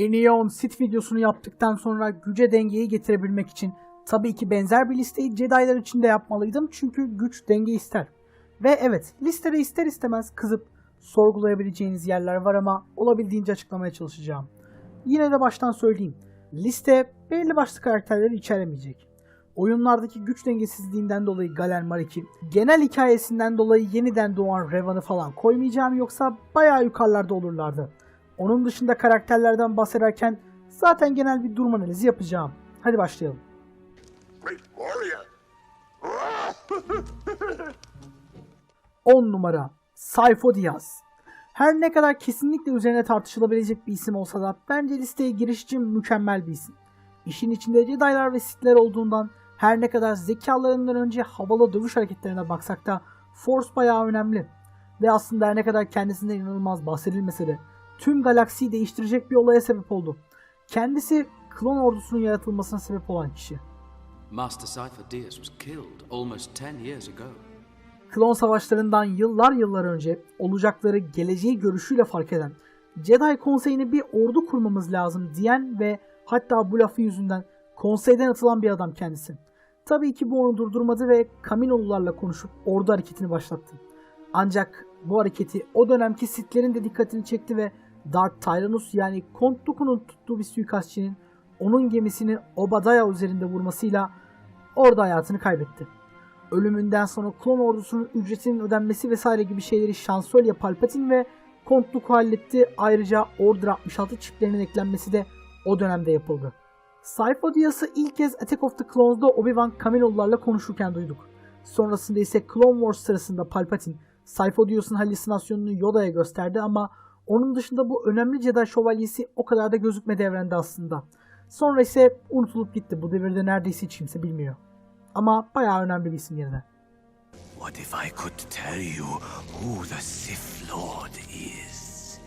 Enion sit videosunu yaptıktan sonra güce dengeyi getirebilmek için tabii ki benzer bir listeyi Jedi'lar için de yapmalıydım çünkü güç denge ister. Ve evet listede ister istemez kızıp sorgulayabileceğiniz yerler var ama olabildiğince açıklamaya çalışacağım. Yine de baştan söyleyeyim. Liste belli başlı karakterleri içeremeyecek. Oyunlardaki güç dengesizliğinden dolayı Galen Marik'i, genel hikayesinden dolayı yeniden doğan Revan'ı falan koymayacağım yoksa bayağı yukarılarda olurlardı. Onun dışında karakterlerden bahsederken zaten genel bir durum analizi yapacağım. Hadi başlayalım. 10 numara Saifo Diaz. Her ne kadar kesinlikle üzerine tartışılabilecek bir isim olsa da bence listeye giriş için mükemmel bir isim. İşin içinde Jedi'lar ve Sith'ler olduğundan her ne kadar zekalarından önce havalı dövüş hareketlerine baksak da Force bayağı önemli. Ve aslında her ne kadar kendisinden inanılmaz bahsedilmese de tüm galaksiyi değiştirecek bir olaya sebep oldu. Kendisi klon ordusunun yaratılmasına sebep olan kişi. Master Cypher Diaz was killed almost 10 years ago. Klon savaşlarından yıllar yıllar önce olacakları geleceği görüşüyle fark eden, Jedi konseyine bir ordu kurmamız lazım diyen ve hatta bu lafı yüzünden konseyden atılan bir adam kendisi. Tabii ki bu onu durdurmadı ve Kaminoğullarla konuşup ordu hareketini başlattı. Ancak bu hareketi o dönemki Sith'lerin de dikkatini çekti ve Darth Tyrannus yani Kont Dooku'nun tuttuğu bir suikastçinin onun gemisini Obadiah üzerinde vurmasıyla orada hayatını kaybetti ölümünden sonra klon ordusunun ücretinin ödenmesi vesaire gibi şeyleri Şansölye Palpatine ve Kont Dooku halletti. Ayrıca Order 66 çiplerinin eklenmesi de o dönemde yapıldı. Sifo Dyas'ı ilk kez Attack of the Clones'da Obi-Wan Kaminoğullarla konuşurken duyduk. Sonrasında ise Clone Wars sırasında Palpatine, Sifo Dyas'ın halüsinasyonunu Yoda'ya gösterdi ama onun dışında bu önemli Jedi şövalyesi o kadar da gözükmedi evrende aslında. Sonra ise unutulup gitti. Bu devirde neredeyse hiç kimse bilmiyor. Ama bayağı önemli bir isim de. What if I could tell you who the Sith Lord is?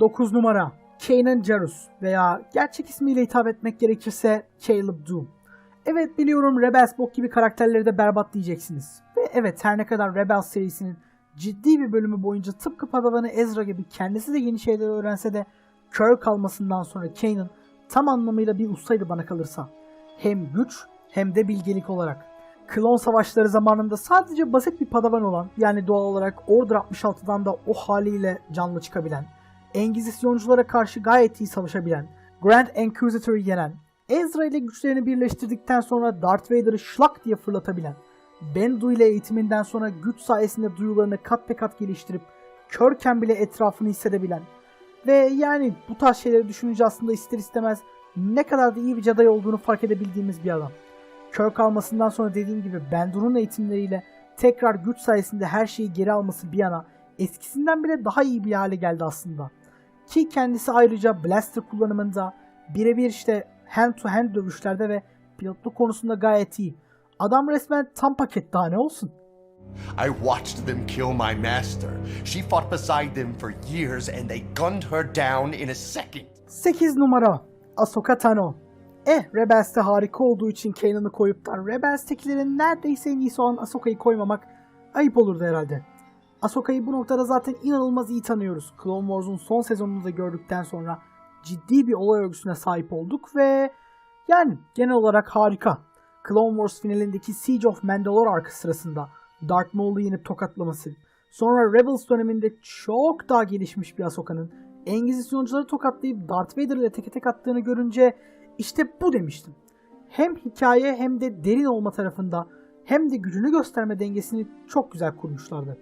9 numara Kanan Jarrus veya gerçek ismiyle hitap etmek gerekirse Caleb Doom. Evet biliyorum Rebels bok gibi karakterleri de berbat diyeceksiniz. Ve evet her ne kadar Rebels serisinin ciddi bir bölümü boyunca tıpkı Padawan'ı Ezra gibi kendisi de yeni şeyler öğrense de kör kalmasından sonra Kanan tam anlamıyla bir ustaydı bana kalırsa. Hem güç hem de bilgelik olarak. Klon savaşları zamanında sadece basit bir padawan olan yani doğal olarak Order 66'dan da o haliyle canlı çıkabilen, Engizisyonculara karşı gayet iyi savaşabilen, Grand Inquisitor'ı yenen, Ezra ile güçlerini birleştirdikten sonra Darth Vader'ı şlak diye fırlatabilen, Bendu ile eğitiminden sonra güç sayesinde duyularını kat be kat geliştirip körken bile etrafını hissedebilen ve yani bu tarz şeyleri düşününce aslında ister istemez ne kadar da iyi bir Jedi olduğunu fark edebildiğimiz bir adam. Kör kalmasından sonra dediğim gibi Bendur'un eğitimleriyle tekrar güç sayesinde her şeyi geri alması bir yana eskisinden bile daha iyi bir hale geldi aslında. Ki kendisi ayrıca blaster kullanımında birebir işte hand to hand dövüşlerde ve pilotluk konusunda gayet iyi. Adam resmen tam paket daha ne olsun. I watched them kill my master. She fought beside them for years and they gunned her down in a second. 8 numara Ahsoka Tano. Eh Rebels'te harika olduğu için Kanan'ı koyup da Rebels'tekilerin neredeyse en iyisi olan Ahsoka'yı koymamak ayıp olurdu herhalde. Ahsoka'yı bu noktada zaten inanılmaz iyi tanıyoruz. Clone Wars'un son sezonunu da gördükten sonra ciddi bir olay örgüsüne sahip olduk ve yani genel olarak harika. Clone Wars finalindeki Siege of Mandalore arkası sırasında Darth Maul'u yenip tokatlaması, sonra Rebels döneminde çok daha gelişmiş bir Ahsoka'nın Engizisyoncuları tokatlayıp Darth Vader ile teke tek attığını görünce işte bu demiştim. Hem hikaye hem de derin olma tarafında hem de gücünü gösterme dengesini çok güzel kurmuşlardı.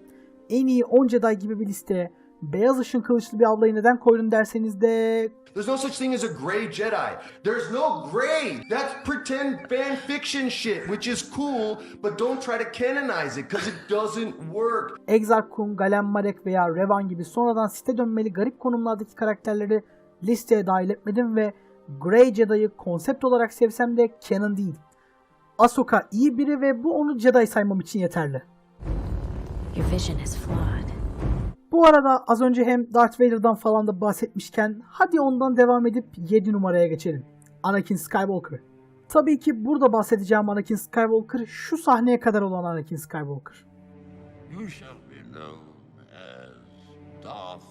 En iyi 10 Jedi gibi bir listeye beyaz ışın kılıçlı bir ablayı neden koydun derseniz de There's no such thing as a gray Jedi. There's no gray. That's pretend fan fiction shit, which is cool, but don't try to canonize it because it doesn't work. Exarch Kun, Galen Marek veya Revan gibi sonradan site dönmeli garip konumlardaki karakterleri listeye dahil etmedim ve Grey Jedi'yi konsept olarak sevsem de canon değil. Ahsoka iyi biri ve bu onu Jedi saymam için yeterli. Your vision is flawed. Bu arada az önce hem Darth Vader'dan falan da bahsetmişken hadi ondan devam edip 7 numaraya geçelim. Anakin Skywalker. Tabii ki burada bahsedeceğim Anakin Skywalker şu sahneye kadar olan Anakin Skywalker. You shall be known as Darth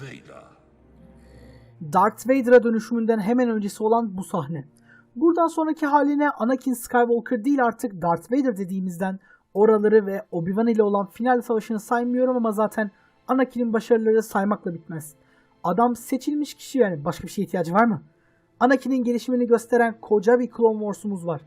Vader. Darth Vader'a dönüşümünden hemen öncesi olan bu sahne. Buradan sonraki haline Anakin Skywalker değil artık Darth Vader dediğimizden oraları ve Obi-Wan ile olan final savaşını saymıyorum ama zaten Anakin'in başarıları saymakla bitmez. Adam seçilmiş kişi yani başka bir şeye ihtiyacı var mı? Anakin'in gelişimini gösteren koca bir Clone Wars'umuz var.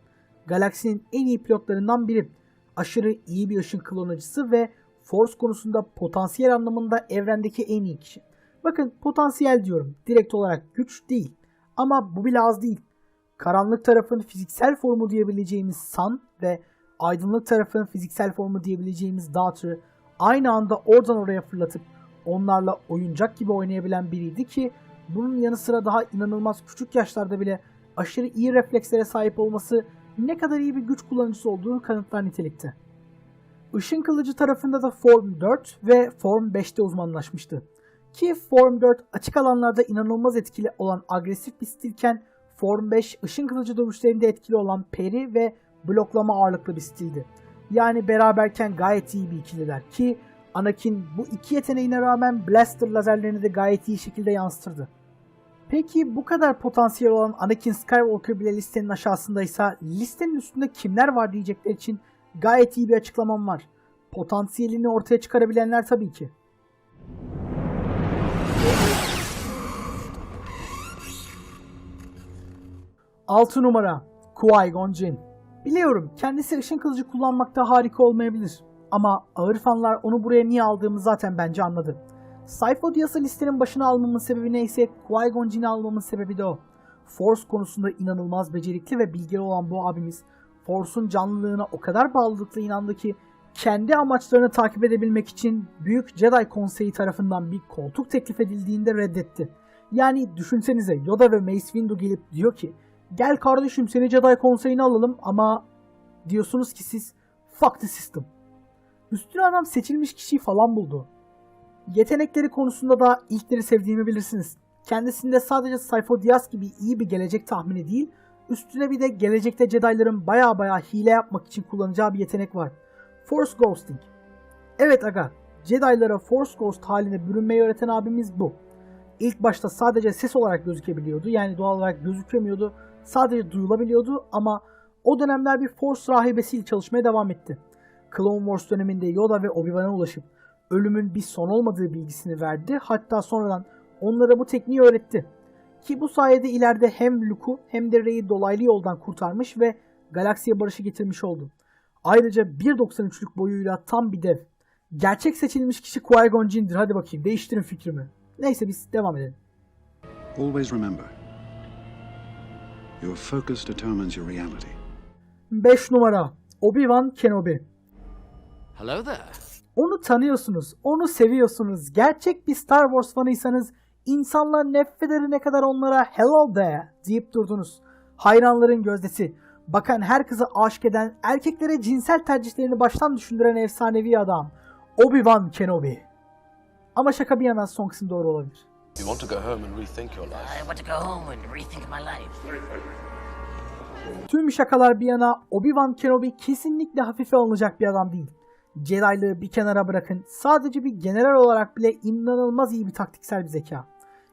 Galaksinin en iyi pilotlarından biri. Aşırı iyi bir ışın klonacısı ve Force konusunda potansiyel anlamında evrendeki en iyi kişi. Bakın potansiyel diyorum. Direkt olarak güç değil. Ama bu bile az değil. Karanlık tarafın fiziksel formu diyebileceğimiz Sun ve aydınlık tarafın fiziksel formu diyebileceğimiz Daughter'ı aynı anda oradan oraya fırlatıp onlarla oyuncak gibi oynayabilen biriydi ki bunun yanı sıra daha inanılmaz küçük yaşlarda bile aşırı iyi reflekslere sahip olması ne kadar iyi bir güç kullanıcısı olduğunu kanıtlar nitelikte. Işın kılıcı tarafında da Form 4 ve Form 5'te uzmanlaşmıştı. Ki Form 4 açık alanlarda inanılmaz etkili olan agresif bir stilken Form 5 ışın kılıcı dövüşlerinde etkili olan peri ve bloklama ağırlıklı bir stildi. Yani beraberken gayet iyi bir ikililer ki Anakin bu iki yeteneğine rağmen Blaster lazerlerini de gayet iyi şekilde yansıtırdı. Peki bu kadar potansiyel olan Anakin Skywalker bile listenin aşağısındaysa listenin üstünde kimler var diyecekler için gayet iyi bir açıklamam var. Potansiyelini ortaya çıkarabilenler tabii ki. Altı numara Qui-Gon Jinn. Biliyorum kendisi ışın kılıcı kullanmakta harika olmayabilir. Ama ağır fanlar onu buraya niye aldığımı zaten bence anladı. Sayfa Diaz'ı listenin başına almamın sebebi neyse Qui-Gon Jinn'i almamın sebebi de o. Force konusunda inanılmaz becerikli ve bilgili olan bu abimiz Force'un canlılığına o kadar bağlılıkla inandı ki kendi amaçlarını takip edebilmek için Büyük Jedi Konseyi tarafından bir koltuk teklif edildiğinde reddetti. Yani düşünsenize Yoda ve Mace Windu gelip diyor ki gel kardeşim seni Jedi Konseyi'ne alalım ama diyorsunuz ki siz fuck the system. Üstüne adam seçilmiş kişiyi falan buldu. Yetenekleri konusunda da ilkleri sevdiğimi bilirsiniz. Kendisinde sadece Sayfo Diaz gibi iyi bir gelecek tahmini değil, üstüne bir de gelecekte Jedi'ların baya baya hile yapmak için kullanacağı bir yetenek var. Force Ghosting. Evet aga, Jedi'lara Force Ghost haline bürünmeyi öğreten abimiz bu. İlk başta sadece ses olarak gözükebiliyordu. Yani doğal olarak gözükemiyordu. Sadece duyulabiliyordu ama o dönemler bir Force rahibesiyle çalışmaya devam etti. Clone Wars döneminde Yoda ve Obi-Wan'a ulaşıp ölümün bir son olmadığı bilgisini verdi. Hatta sonradan onlara bu tekniği öğretti. Ki bu sayede ileride hem Luke'u hem de Rey'i dolaylı yoldan kurtarmış ve galaksiye barışı getirmiş oldu. Ayrıca 1.93'lük boyuyla tam bir dev. Gerçek seçilmiş kişi Qui-Gon Jinn'dir. Hadi bakayım değiştirin fikrimi. Neyse biz devam edelim. Always remember your focus determines your reality. 5 numara Obi-Wan Kenobi. Hello there. Onu tanıyorsunuz, onu seviyorsunuz. Gerçek bir Star Wars fanıysanız insanlar nefret edene kadar onlara hello there deyip durdunuz. Hayranların gözdesi, bakan her kızı aşık eden, erkeklere cinsel tercihlerini baştan düşündüren efsanevi adam. Obi-Wan Kenobi. Ama şaka bir yana son kısım doğru olabilir. You want to go home and rethink your life. I want to go home and rethink my life. Tüm şakalar bir yana Obi-Wan Kenobi kesinlikle hafife alınacak bir adam değil. Jedi'lığı bir kenara bırakın sadece bir general olarak bile inanılmaz iyi bir taktiksel bir zeka.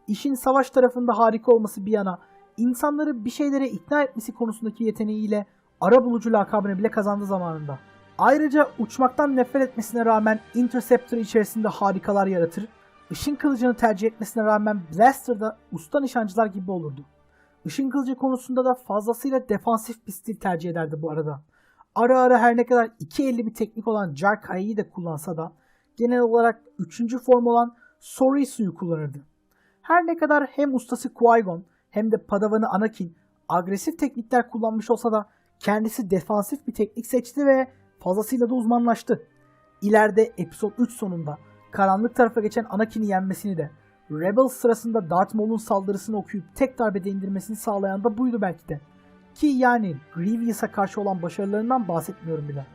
İşin savaş tarafında harika olması bir yana insanları bir şeylere ikna etmesi konusundaki yeteneğiyle ara bulucu lakabını bile kazandı zamanında. Ayrıca uçmaktan nefret etmesine rağmen Interceptor içerisinde harikalar yaratır, ışın kılıcını tercih etmesine rağmen Blaster'da usta nişancılar gibi olurdu. Işın kılıcı konusunda da fazlasıyla defansif bir stil tercih ederdi bu arada. Ara ara her ne kadar iki elli bir teknik olan Jarkai'yi de kullansa da genel olarak üçüncü form olan Sorisu'yu kullanırdı. Her ne kadar hem ustası Qui-Gon hem de padavanı Anakin agresif teknikler kullanmış olsa da kendisi defansif bir teknik seçti ve fazlasıyla da uzmanlaştı. İleride Episode 3 sonunda karanlık tarafa geçen Anakin'i yenmesini de Rebels sırasında Darth Maul'un saldırısını okuyup tek darbede indirmesini sağlayan da buydu belki de. Ki yani Grievous'a karşı olan başarılarından bahsetmiyorum bile.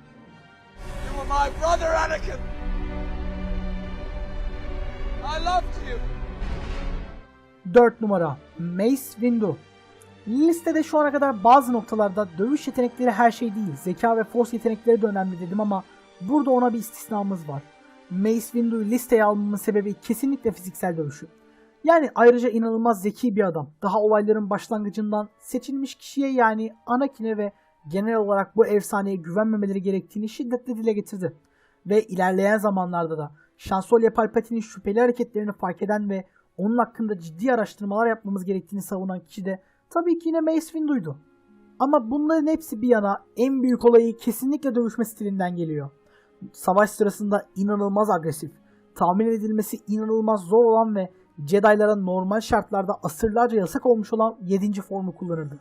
You were my brother, Anakin. I loved you. 4 numara Mace Windu. Listede şu ana kadar bazı noktalarda dövüş yetenekleri her şey değil, zeka ve force yetenekleri de önemli dedim ama burada ona bir istisnamız var. Mace Windu'yu listeye almamın sebebi kesinlikle fiziksel dövüşü. Yani ayrıca inanılmaz zeki bir adam. Daha olayların başlangıcından seçilmiş kişiye yani Anakin'e ve genel olarak bu efsaneye güvenmemeleri gerektiğini şiddetle dile getirdi. Ve ilerleyen zamanlarda da Şansölye Palpatine'in şüpheli hareketlerini fark eden ve onun hakkında ciddi araştırmalar yapmamız gerektiğini savunan kişi de tabii ki yine Mace Windu'ydu. Ama bunların hepsi bir yana en büyük olayı kesinlikle dövüşme stilinden geliyor. Savaş sırasında inanılmaz agresif, tahmin edilmesi inanılmaz zor olan ve Jedi'lara normal şartlarda asırlarca yasak olmuş olan 7. formu kullanırdı.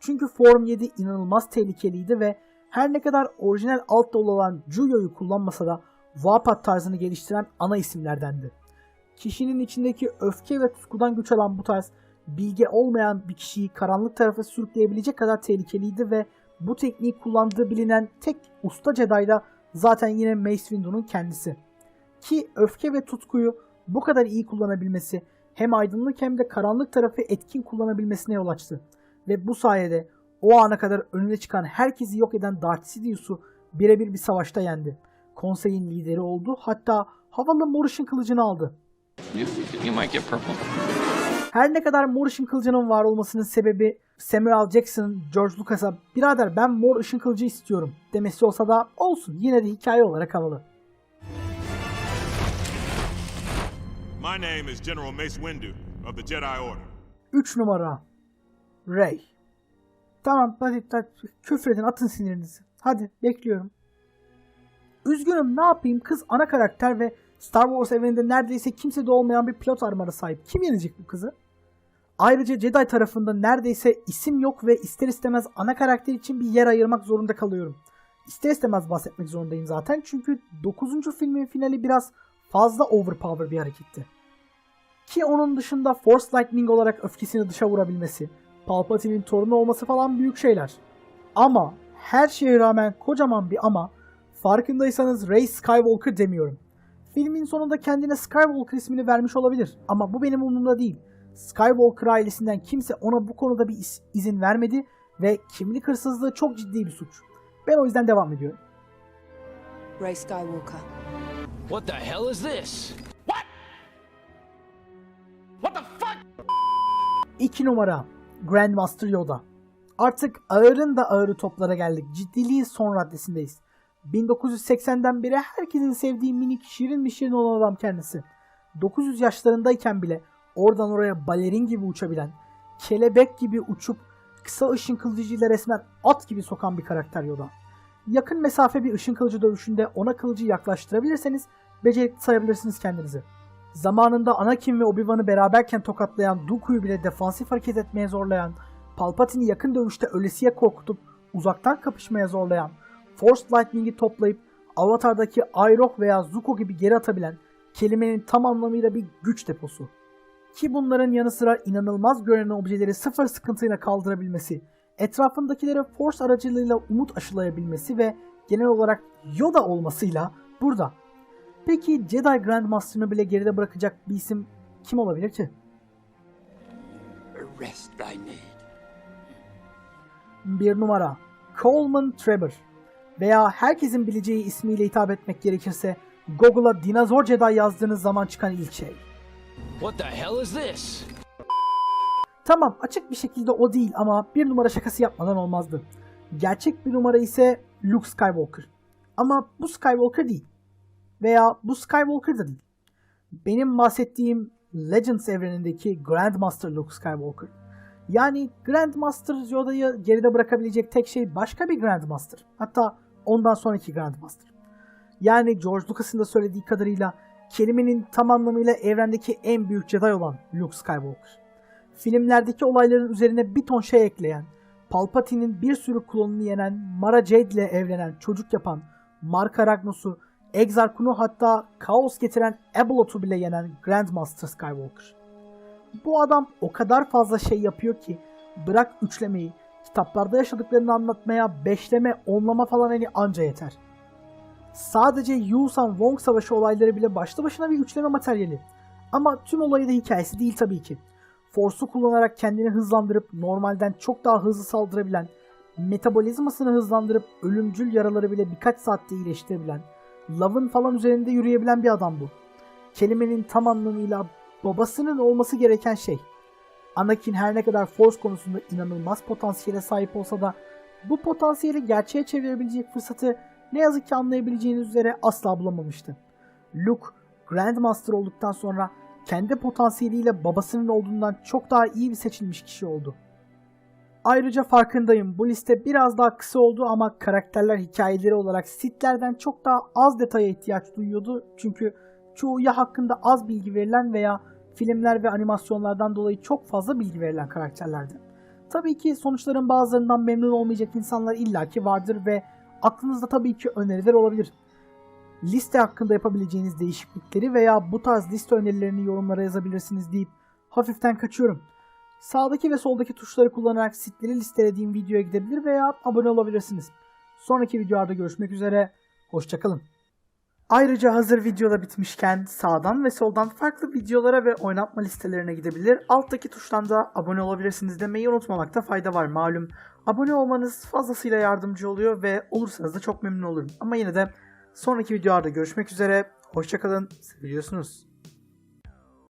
Çünkü Form 7 inanılmaz tehlikeliydi ve her ne kadar orijinal alt dolu olan Juyo'yu kullanmasa da Wapat tarzını geliştiren ana isimlerdendi. Kişinin içindeki öfke ve tutkudan güç alan bu tarz bilge olmayan bir kişiyi karanlık tarafa sürükleyebilecek kadar tehlikeliydi ve bu tekniği kullandığı bilinen tek usta Jedi da zaten yine Mace Windu'nun kendisi. Ki öfke ve tutkuyu bu kadar iyi kullanabilmesi hem aydınlık hem de karanlık tarafı etkin kullanabilmesine yol açtı. Ve bu sayede o ana kadar önüne çıkan herkesi yok eden Darth Sidious'u birebir bir savaşta yendi. Konseyin lideri oldu hatta havalı Morish'in kılıcını aldı. Her ne kadar mor ışın kılıcının var olmasının sebebi Samuel Jackson'ın George Lucas'a birader ben mor ışın kılıcı istiyorum demesi olsa da olsun yine de hikaye olarak havalı. My name is General Mace Windu of the Jedi Order. 3 numara Rey. Tamam hadi, hadi küfredin atın sinirinizi. Hadi bekliyorum. Üzgünüm ne yapayım kız ana karakter ve Star Wars evreninde neredeyse kimsede olmayan bir pilot armara sahip. Kim yenecek bu kızı? Ayrıca Jedi tarafında neredeyse isim yok ve ister istemez ana karakter için bir yer ayırmak zorunda kalıyorum. İster istemez bahsetmek zorundayım zaten çünkü 9. filmin finali biraz fazla overpower bir hareketti. Ki onun dışında Force Lightning olarak öfkesini dışa vurabilmesi, Palpatine'in torunu olması falan büyük şeyler. Ama her şeye rağmen kocaman bir ama farkındaysanız Rey Skywalker demiyorum. Filmin sonunda kendine Skywalker ismini vermiş olabilir ama bu benim umurumda değil. Skywalker ailesinden kimse ona bu konuda bir izin vermedi ve kimlik hırsızlığı çok ciddi bir suç. Ben o yüzden devam ediyorum. Ray Skywalker. What the hell is this? 2 numara Grandmaster Yoda. Artık ağırın da ağırı toplara geldik. Ciddiliğin son raddesindeyiz. 1980'den beri herkesin sevdiği minik şirin bir şirin olan adam kendisi. 900 yaşlarındayken bile oradan oraya balerin gibi uçabilen, kelebek gibi uçup kısa ışın kılıcıyla resmen at gibi sokan bir karakter Yoda. Yakın mesafe bir ışın kılıcı dövüşünde ona kılıcı yaklaştırabilirseniz becerikli sayabilirsiniz kendinizi. Zamanında Anakin ve Obi-Wan'ı beraberken tokatlayan Dooku'yu bile defansif hareket etmeye zorlayan, Palpatine'i yakın dövüşte ölesiye korkutup uzaktan kapışmaya zorlayan, Force Lightning'i toplayıp Avatar'daki Iroh veya Zuko gibi geri atabilen kelimenin tam anlamıyla bir güç deposu. Ki bunların yanı sıra inanılmaz görünen objeleri sıfır sıkıntıyla kaldırabilmesi, etrafındakilere Force aracılığıyla umut aşılayabilmesi ve genel olarak Yoda olmasıyla burada. Peki Jedi Grandmaster'ını bile geride bırakacak bir isim kim olabilir ki? Bir numara Coleman Trevor veya herkesin bileceği ismiyle hitap etmek gerekirse Google'a dinozor Jedi yazdığınız zaman çıkan ilk şey. What the hell is this? Tamam açık bir şekilde o değil ama bir numara şakası yapmadan olmazdı. Gerçek bir numara ise Luke Skywalker. Ama bu Skywalker değil. Veya bu Skywalker da değil. Benim bahsettiğim Legends evrenindeki Grandmaster Luke Skywalker. Yani Grandmaster Yoda'yı geride bırakabilecek tek şey başka bir Grandmaster. Hatta ondan sonraki Grandmaster. Yani George Lucas'ın da söylediği kadarıyla kelimenin tam anlamıyla evrendeki en büyük Jedi olan Luke Skywalker. Filmlerdeki olayların üzerine bir ton şey ekleyen, Palpatine'in bir sürü klonunu yenen, Mara Jade ile evlenen, çocuk yapan, Marka Ragnus'u, Exar Kun'u hatta kaos getiren Abeloth'u bile yenen Grandmaster Skywalker. Bu adam o kadar fazla şey yapıyor ki bırak üçlemeyi, kitaplarda yaşadıklarını anlatmaya beşleme, onlama falan hani anca yeter. Sadece Yusan Wong savaşı olayları bile başlı başına bir üçleme materyali. Ama tüm olayı da hikayesi değil tabii ki. Force'u kullanarak kendini hızlandırıp normalden çok daha hızlı saldırabilen, metabolizmasını hızlandırıp ölümcül yaraları bile birkaç saatte iyileştirebilen, Love'ın falan üzerinde yürüyebilen bir adam bu. Kelimenin tam anlamıyla babasının olması gereken şey. Anakin her ne kadar Force konusunda inanılmaz potansiyele sahip olsa da bu potansiyeli gerçeğe çevirebilecek fırsatı ne yazık ki anlayabileceğiniz üzere asla bulamamıştı. Luke, Grandmaster olduktan sonra kendi potansiyeliyle babasının olduğundan çok daha iyi bir seçilmiş kişi oldu. Ayrıca farkındayım bu liste biraz daha kısa oldu ama karakterler hikayeleri olarak Sith'lerden çok daha az detaya ihtiyaç duyuyordu. Çünkü çoğu ya hakkında az bilgi verilen veya filmler ve animasyonlardan dolayı çok fazla bilgi verilen karakterlerdi. Tabii ki sonuçların bazılarından memnun olmayacak insanlar illaki vardır ve aklınızda tabii ki öneriler olabilir. Liste hakkında yapabileceğiniz değişiklikleri veya bu tarz liste önerilerini yorumlara yazabilirsiniz deyip hafiften kaçıyorum. Sağdaki ve soldaki tuşları kullanarak sitleri listelediğim videoya gidebilir veya abone olabilirsiniz. Sonraki videolarda görüşmek üzere, hoşçakalın. Ayrıca hazır videoda bitmişken sağdan ve soldan farklı videolara ve oynatma listelerine gidebilir. Alttaki tuştan da abone olabilirsiniz demeyi unutmamakta fayda var malum. Abone olmanız fazlasıyla yardımcı oluyor ve olursanız da çok memnun olurum. Ama yine de sonraki videolarda görüşmek üzere. Hoşçakalın. Seviyorsunuz.